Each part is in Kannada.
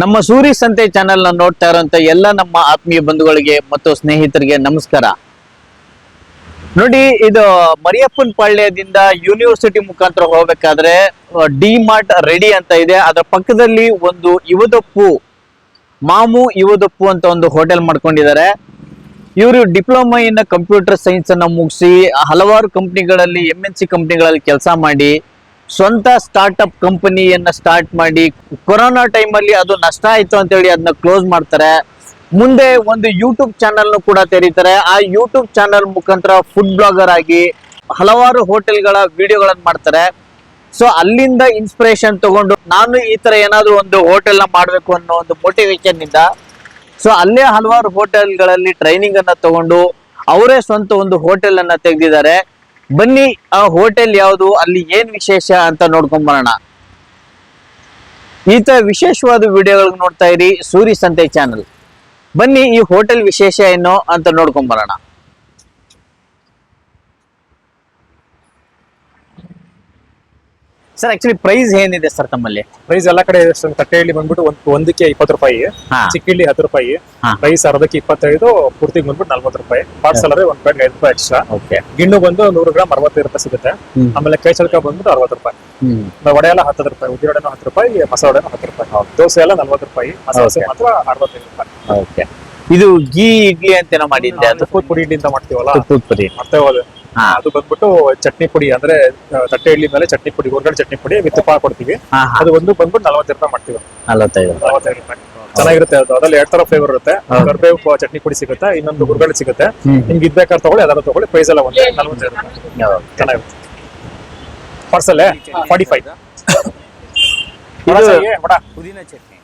ನಮ್ಮ ಸೂರಿ ಸಂತೆ ಚಾನೆಲ್ನ ನೋಡ್ತಾ ಇರುವಂತ ಎಲ್ಲ ನಮ್ಮ ಆತ್ಮೀಯ ಬಂಧುಗಳಿಗೆ ಮತ್ತು ಸ್ನೇಹಿತರಿಗೆ ನಮಸ್ಕಾರ. ನೋಡಿ, ಇದು ಮರಿಯಪ್ಪನ ಪಾಳ್ಯದಿಂದ ಯೂನಿವರ್ಸಿಟಿ ಮುಖಾಂತರ ಹೋಗ್ಬೇಕಾದ್ರೆ ಡಿ ಮಾರ್ಟ್ ರೆಡಿ ಅಂತ ಇದೆ. ಅದರ ಪಕ್ಕದಲ್ಲಿ ಒಂದು ಯುವದಪ್ಪು, ಮಾಮು ಯುವದಪ್ಪು ಅಂತ ಒಂದು ಹೋಟೆಲ್ ಮಾಡ್ಕೊಂಡಿದ್ದಾರೆ. ಇವರು ಡಿಪ್ಲೊಮಾ ಇನ್ ಕಂಪ್ಯೂಟರ್ ಸೈನ್ಸ್ ಅನ್ನ ಮುಗಿಸಿ, ಹಲವಾರು ಕಂಪ್ನಿಗಳಲ್ಲಿ ಎಂ ಎನ್ ಸಿ ಕಂಪ್ನಿಗಳಲ್ಲಿ ಕೆಲಸ ಮಾಡಿ ಸ್ವಂತ ಸ್ಟಾರ್ಟ್ಅಪ್ ಕಂಪನಿಯನ್ನ ಸ್ಟಾರ್ಟ್ ಮಾಡಿ ಕೊರೋನಾ ಟೈಮಲ್ಲಿ ಅದು ನಷ್ಟ ಆಯ್ತು ಅಂತ ಹೇಳಿ ಅದನ್ನ ಕ್ಲೋಸ್ ಮಾಡ್ತಾರೆ. ಮುಂದೆ ಒಂದು ಯೂಟ್ಯೂಬ್ ಚಾನಲ್ ಕೂಡ ತೆರೀತಾರೆ. ಆ ಯೂಟ್ಯೂಬ್ ಚಾನಲ್ ಮುಖಾಂತರ ಫುಡ್ ಬ್ಲಾಗರ್ ಆಗಿ ಹಲವಾರು ಹೋಟೆಲ್ಗಳ ವಿಡಿಯೋಗಳನ್ನು ಮಾಡ್ತಾರೆ. ಸೊ ಅಲ್ಲಿಂದ ಇನ್ಸ್ಪಿರೇಷನ್ ತಗೊಂಡು ನಾನು ಈ ತರ ಏನಾದ್ರು ಒಂದು ಹೋಟೆಲ್ನ ಮಾಡ್ಬೇಕು ಅನ್ನೋ ಒಂದು ಮೋಟಿವೇಶನ್ ಇಂದ ಸೊ ಅಲ್ಲೇ ಹಲವಾರು ಹೋಟೆಲ್ಗಳಲ್ಲಿ ಟ್ರೈನಿಂಗ್ ಅನ್ನ ತಗೊಂಡು ಅವರೇ ಸ್ವಂತ ಒಂದು ಹೋಟೆಲ್ ಅನ್ನ ತೆಗೆದಿದ್ದಾರೆ. ಬನ್ನಿ, ಆ ಹೋಟೆಲ್ ಯಾವುದು, ಅಲ್ಲಿ ಏನ್ ವಿಶೇಷ ಅಂತ ನೋಡ್ಕೊಂಡ್ ಬರೋಣ. ಈತ ವಿಶೇಷವಾದ ವಿಡಿಯೋಗಳ್ ನೋಡ್ತಾ ಇರಿ ಸೂರಿ ಸಂತೆ ಚಾನಲ್. ಬನ್ನಿ, ಈ ಹೋಟೆಲ್ ವಿಶೇಷ ಏನೋ ಅಂತ ನೋಡ್ಕೊಂಡ್ ಬರೋಣ. ಸರ್ ಆಕ್ಚುಲಿ ಪ್ರೈಸ್ ಏನಿದೆ ಸರ್ ತಮ್ಮಲ್ಲಿ? ಪ್ರೈಸ್ ಎಲ್ಲಾ ಕಡೆ ತಟ್ಟೆಯಲ್ಲಿ ಬಂದ್ಬಿಟ್ಟು ಒಂದ್ ಒಂದಕ್ಕೆ ಇಪ್ಪತ್ತು ರೂಪಾಯಿ ಹಾ. ಚಿಕ್ಕ ಇಡ್ಲಿ ಹತ್ತು ರೂಪಾಯಿ ಪ್ರೈಸ್ ರೈಸ್ ಅರ್ಧಕ್ಕೆ ಇಪ್ಪತ್ತೈದು ಪೂರ್ತಿ ಬಂದ್ಬಿಟ್ಟು ನಲ್ವತ್ತು ರೂಪಾಯಿ. ಪಾರ್ಸಲ್ ಅದೇ ಒಂದ್ ಪ್ಲೇಟ್ ಐದು ರೂಪಾಯಿ ಎಕ್ಸ್ಟ್ರಾ ಓಕೆ ಗಿಣ್ಣು ಬಂದು ನೂರು ಗ್ರಾಮ್ ಅರವತ್ತೈದು ರೂಪಾಯಿ ಸಿಗುತ್ತೆ. ಹ್ಮ್. ಆಮೇಲೆ ಕೈ ಚಳಕ ಬಂದ್ಬಿಟ್ಟು ಅರವತ್ತು ರೂಪಾಯಿ. ಆಮೇಲೆ ವಡೆ ಎಲ್ಲ ಹತ್ತು ರೂಪಾಯಿ ಉದ್ದಿ ವಡೆನೂ ಹತ್ತು ರೂಪಾಯಿ ಮಸಾಲೆ ವಡೆನೂ ಹತ್ತು ರೂಪಾಯಿ. ದೋಸೆ ಎಲ್ಲ ನಲ್ವತ್ತು ರೂಪಾಯಿ ಮಸಾಲೆ ದೋಸೆ Okay. ಮಾತ್ರ ಅರವತ್ತೈದು ರೂಪಾಯಿ. ಓಕೆ ಇದು ಗೀ ಇಡ್ಲಿ ಅಂತೇನೋ ಮಾಡಿದ್ದೆ ಅದು. ಕೂತ್ ಪುಡಿ ಇಡ್ಲಿ ಅಂತ ಮಾಡ್ತೀವಲ್ಲ? ಮತ್ತೆ ಹೋದೆ. ಹಾ. ಅದು ಬಂದ್ಬಿಟ್ಟು ಚಟ್ನಿ ಪುಡಿ ಅಂದ್ರೆ ತಟ್ಟೆ ಇಡ್ಲಿ ಮೇಲೆ ಚಟ್ನಿ ಪುಡಿ ಹೊರಗಡೆ ಚಟ್ನಿ ಪುಡಿ ವಿತ್ ತುಪ್ಪ ಕೊಡ್ತೀವಿ ಅದು ಒಂದು ಬಂದ್ಬಿಟ್ಟು ನಲವತ್ತು ರೂಪಾಯಿ ಮಾಡ್ತೀವಿ. ನಲವತ್ತೈದು ನಲವತ್ತೈದು ರೂಪಾಯಿ. ಚೆನ್ನಾಗಿರುತ್ತೆ ಅದು. ಅದ್ರಲ್ಲಿ ಎರಡ್ ತರ ಫ್ಲೇವರ್ ಇರುತ್ತೆ. ಕರ್ಬೇವು ಚಟ್ನಿ ಪುಡಿ ಸಿಗುತ್ತೆ ಇನ್ನೊಂದು ಗುರುಗಡೆ ಸಿಗುತ್ತೆ. ನಿಮ್ಗೆ ಇದ್ಬೇಕಾದ್ರೆ ತಗೊಳ್ಳಿ ಅದನ್ನ ತಗೊಳ್ಳಿ ಪ್ರೈಸ್ ಎಲ್ಲ ಒಂದೇ ನಲವತ್ತೈದು ರೂಪಾಯಿ. ಚೆನ್ನಾಗಿರುತ್ತೆ ಪಾರ್ಸಲ್ ಫಾರ್ಟಿ ಫೈವ್ ಪುದೀನ ಚಟ್ನಿ.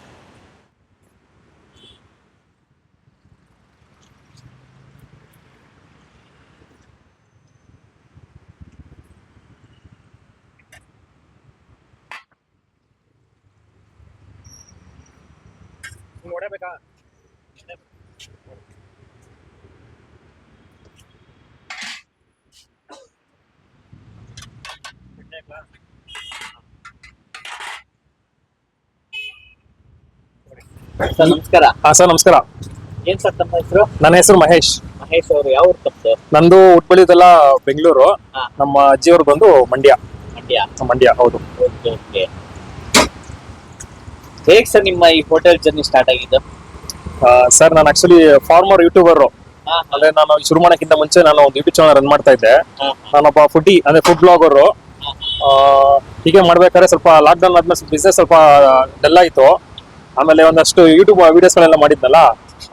ಸರ್ ನಮಸ್ಕಾರ. ಹಾ ಸರ್ ನಮಸ್ಕಾರ. ಏನ್ ಸರ್ ತಮ್ಮ ಹೆಸರು? ನನ್ನ ಹೆಸರು ಮಹೇಶ್. ಮಹೇಶ್ ಅವರು ಯಾವ ಊರು ತಮ್ಮದು ನಂದು ಉಟ್ಬಳಿದೆಲ್ಲ ಬೆಂಗಳೂರು. ಹಾ. ನಮ್ಮ ಅಜ್ಜಿಯವ್ರು ಬಂದು ಮಂಡ್ಯ. ಮಂಡ್ಯ? ಮಂಡ್ಯ ಹೌದು. Okay okay. ಹೇಗ್ ಸರ್ ನಿಮ್ಮ ಈ ಹೋಟೆಲ್ ಜರ್ನಿ ಸ್ಟಾರ್ಟ್ ಆಗಿದ್ದು? ಸರ್ ನಾನು ಆಕ್ಚುಲಿ ಫಾರ್ಮರ್ ಯೂಟ್ಯೂಬರ್ ಅಂದ್ರೆ ನಾನು ಶುರು ಮಾಡೋಕ್ಕಿಂತ ಮುಂಚೆ ನಾನು ಒಂದು ಯೂಟ್ಯೂಬ್ ಚಾನಲ್ ರನ್ ಮಾಡ್ತಾ ಇದ್ದೆ. ನಾನೊಬ್ಬ ಫುಡ್ಡಿ ಅಂದ್ರೆ ಫುಡ್ ಬ್ಲಾಗರು ಹೀಗೆ ಮಾಡ್ಬೇಕಾದ್ರೆ ಸ್ವಲ್ಪ ಲಾಕ್ಡೌನ್ ಆದ್ಮೇಲೆ ಸ್ವಲ್ಪ ಬಿಸ್ನೆಸ್ ಸ್ವಲ್ಪ ಡಲ್ ಆಯ್ತು. ಆಮೇಲೆ ಒಂದಷ್ಟು ಯೂಟ್ಯೂಬ್ ವಿಡಿಯೋಸ್ಗಳೆಲ್ಲ ಮಾಡಿದ್ನಲ್ಲ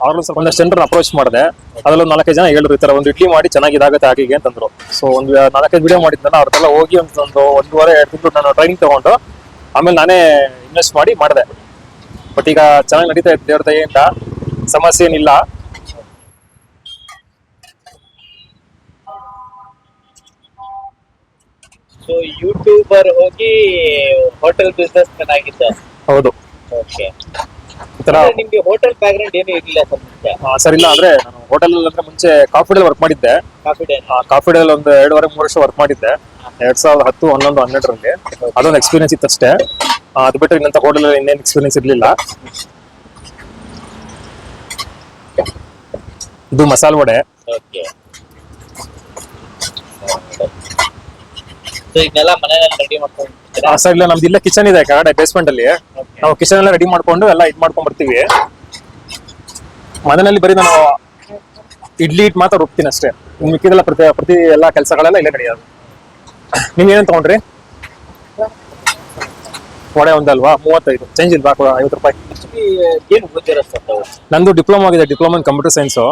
ಅವ್ರನ್ನ ಸ್ವಲ್ಪ ಒಂದಷ್ಟು ಜನರನ್ನ ಅಪ್ರೋಚ್ ಮಾಡಿದೆ. ಅದ್ರಲ್ಲಿ ನಾಲ್ಕೈದು ಜನ ಹೇಳಿದ್ರು ಈ ತರ ಒಂದು ಇಡ್ಲಿ ಮಾಡಿ ಚೆನ್ನಾಗಿದಾಗುತ್ತೆ ಹಾಗೆ ಅಂತಂದ್ರು. ಸೊ ಒಂದು ನಾಲ್ಕೈದು ವಿಡಿಯೋ ಮಾಡಿದ್ನಲ್ಲ ಅವ್ರದ್ದೆಲ್ಲ ಹೋಗಿ ಒಂದು ಒಂದು ಒಂದೂವರೆ ಎರಡು ತಿಂಗಳು ನಾನು ಟ್ರೈನಿಂಗ್ ತಗೊಂಡು ಆಮೇಲೆ ನಾನೇ ಇನ್ವೆಸ್ಟ್ ಮಾಡಿ ಮಾಡಿದೆ. ಬಟ್ ಈಗ ಚೆನ್ನಾಗಿ ನಡೀತಾ ಇತ್ತು ದೇವ್ರ ದಯೆಯಿಂದ. ಸಮಸ್ಯೆ ಏನಿಲ್ಲ. ಸೊ ಯೂಟ್ಯೂಬರ್ ಹೋಗಿ ಹೋಟೆಲ್ ಬಿಸ್ನೆಸ್ ಚೆನ್ನಾಗಿತ್ತು ಹೌದು. ಓಕೆ ನಿಮ್ಗೆ ಹೋಟೆಲ್ ಬ್ಯಾಕ್ಗ್ರೌಂಡ್ ಏನು ಇರಲಿಲ್ಲ ಸರ್ ಮುಂಚೆ? ಆ, ಸರ್ ಇಲ್ಲ ಅಂದ್ರೆ ನಾನು ಹೋಟೆಲ್ ಅಂದ್ರೆ ಮುಂಚೆ ಕಾಫಿ ಡೇ ವರ್ಕ್ ಮಾಡಿದ್ದೆ. ಕಾಫಿ ಡೇ ಕಾಫಿ ಡೇ ಒಂದು ಎರಡುವರೆ ಮೂರು ವರ್ಷ ವರ್ಕ್ ಮಾಡಿದ್ದೆ. ಎರಡ್ ಸಾವಿರದ ಹತ್ತು ಹನ್ನೊಂದು ಹನ್ನೆರಡರಲ್ಲಿ. ಅದೊಂದು ಎಕ್ಸ್ಪೀರಿಯನ್ಸ್ ಇತ್ತು ಅಷ್ಟೇ. ಅದು ಬಿಟ್ಟರೆ ಇನ್ನಂತ ಹೋಟೆಲ್ ಇನ್ನೇನು ಎಕ್ಸ್ಪೀರಿಯನ್ಸ್ ಇರಲಿಲ್ಲ. ಇದು ಮಸಾಲ ವಡೆ. ಇದನ್ನೆಲ್ಲ ಮನೆಯಲ್ಲಿ ರೆಡಿ ಮಾಡ್ಕೊಂಡು ಆ ಸೈಡ್ ನಮ್ದು ಇಲ್ಲ ಕಿಚನ್ ಇದೆ ಕಡೆ ಬೇಸ್ಮೆಂಟ್ ಅಲ್ಲಿ. ನಾವು ಕಿಚನ್ ಎಲ್ಲ ರೆಡಿ ಮಾಡ್ಕೊಂಡು ಎಲ್ಲ ಇದ್ ಮಾಡ್ಕೊಂಡ್ ಬರ್ತೀವಿ. ಮನೆಯಲ್ಲಿ ಬರೀ ನಾನು ಇಡ್ಲಿ ಇಟ್ ಮಾತ್ರ ರುಬ್ತೀನಿ ಅಷ್ಟೇ. ಮಿಕ್ಕಿದೆಲ್ಲ ಪ್ರತಿ ಪ್ರತಿ ಎಲ್ಲ ಕೆಲಸಗಳೆಲ್ಲ ಇಲ್ಲೇ ನಡೆಯೋದು. ನೀವ್ ಏನೇನ್ ತಗೊಂಡ್ರಿ? ವಡೆ ಒಂದಲ್ವಾ? ಮೂವತ್ತೈದು. ಚೇಂಜ್ ಇಲ್ವಾ? ಐವತ್ತು ರೂಪಾಯಿ. ನಂದು ಡಿಪ್ಲೊಮಾ ಆಗಿದೆ ಡಿಪ್ಲೊಮಾ ಇನ್ ಕಂಪ್ಯೂಟರ್ ಸೈನ್ಸು